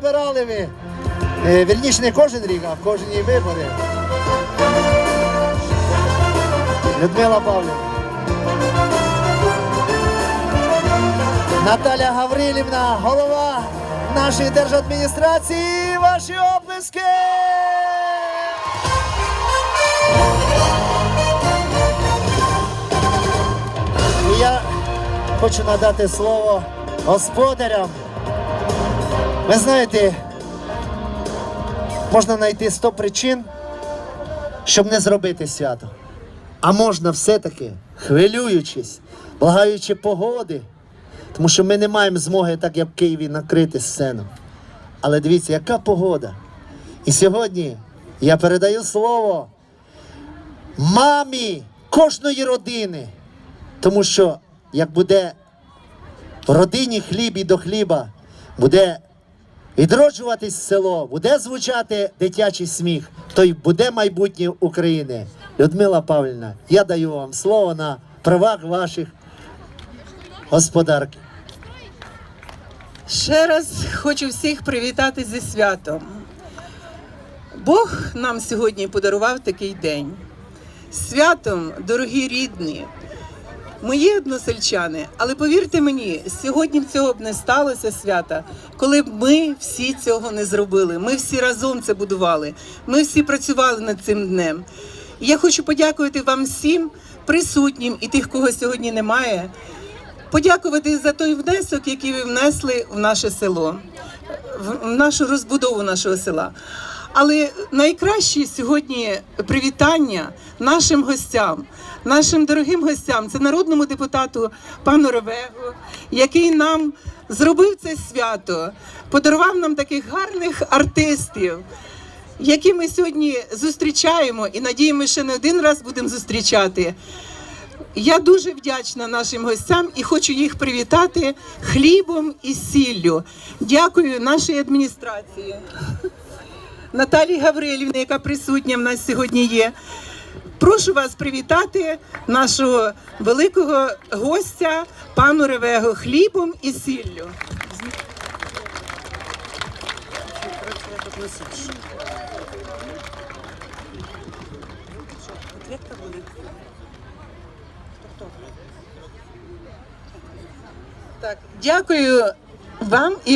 перебирали ви. Е, Вірніше, не кожен рік, а кожні вибори. Людмила Павлівна. Наталя Гаврилівна, голова нашої держадміністрації. Ваші оплески! Я хочу надати слово господарям. Ви знаєте, можна знайти 100 причин, щоб не зробити свято. А можна все-таки, хвилюючись, благаючи погоди, тому що ми не маємо змоги, так як в Києві, накрити сцену. Але дивіться, яка погода. І сьогодні я передаю слово мамі кожної родини. Тому що як буде в родині хліб і до хліба, буде відроджуватись село, буде звучати дитячий сміх, то й буде майбутнє України. Людмила Павлівна, я даю вам слово на правах ваших господарки. Ще раз хочу всіх привітати зі святом. Бог нам сьогодні подарував такий день. Святом, дорогі рідні, мої односельчани, але повірте мені, сьогодні б цього б не сталося свята, коли б ми всі цього не зробили. Ми всі разом це будували. Ми всі працювали над цим днем. Я хочу подякувати вам всім присутнім і тих, кого сьогодні немає, подякувати за той внесок, який ви внесли в наше село, в нашу розбудову нашого села. Але найкраще сьогодні привітання нашим гостям, нашим дорогим гостям, це народному депутату пану Ревегу, який нам зробив це свято, подарував нам таких гарних артистів, які ми сьогодні зустрічаємо і надіємося, що не один раз будемо зустрічати. Я дуже вдячна нашим гостям і хочу їх привітати хлібом і сіллю. Дякую нашій адміністрації. Наталії Гаврилівні, яка присутня в нас сьогодні є. Прошу вас привітати нашого великого гостя, пану Ревего, хлібом і сіллю. Так, дякую вам і